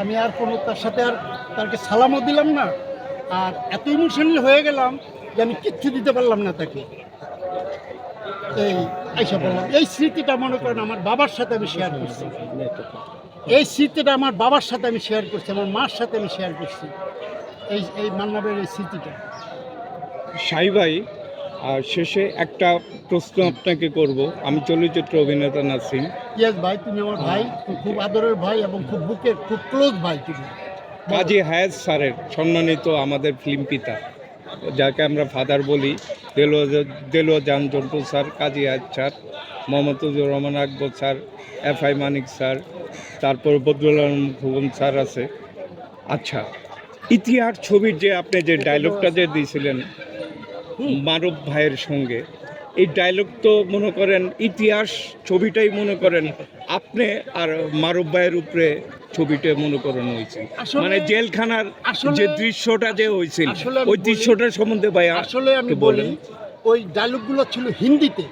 আমি আর কোনো তার সাথে আর তাকে সালামও দিলাম না, আর এত ইমোশনাল হয়ে গেলাম যে আমি কিচ্ছু দিতে পারলাম না তাকে। এই এইসব বললাম, এই স্মৃতিটা মনে করেন আমার বাবার সাথে আমি শেয়ার করছি। এই স্মৃতিটা আমার বাবার সাথে আমি শেয়ার করছি, আমার মার সাথে আমি শেয়ার করছি। এই এই মান্নাবের এই স্মৃতিটা। সাই ভাই আর শেষে একটা প্রশ্ন আপনাকে করব। আমি চলচ্চিত্র অভিনেতা নাসিম। ইয়েস ভাই তুমি আমার ভাই খুব আদরের ভাই এবং খুব বুকের খুব ক্লোজ ভাই তুমি। কাজী হায়াত স্যারের সম্মানিত আমাদের ফিল্ম পিতা যাকে আমরা ফাদার বলি দেলোয়া দেলোয়া জান Jontu sir Kazi Hayat sir Mohammadur Rahman Akbar sir F I Manik sir তারপর বদরুল আলম ভুবন স্যার আছে। আচ্ছা ইতিহাস ছবির যে আপনি যে ডায়লগটা যে দিয়েছিলেন মানব ভাইয়ের সঙ্গে। এই ডায়লগ তো মনে করেন ইতিহাস ছবিটাই মনে করেন আপনি আর মারব ভাইয়ের উপরে ছবিটা মনে করেন হয়েছে। মানে জেলখানার যে দৃশ্যটা যে হয়েছিল ওই দৃশ্যটার সম্বন্ধে ভাই আসলে আমি বলি বলেন। ওই ডায়লগগুলো ছিল হিন্দিতে।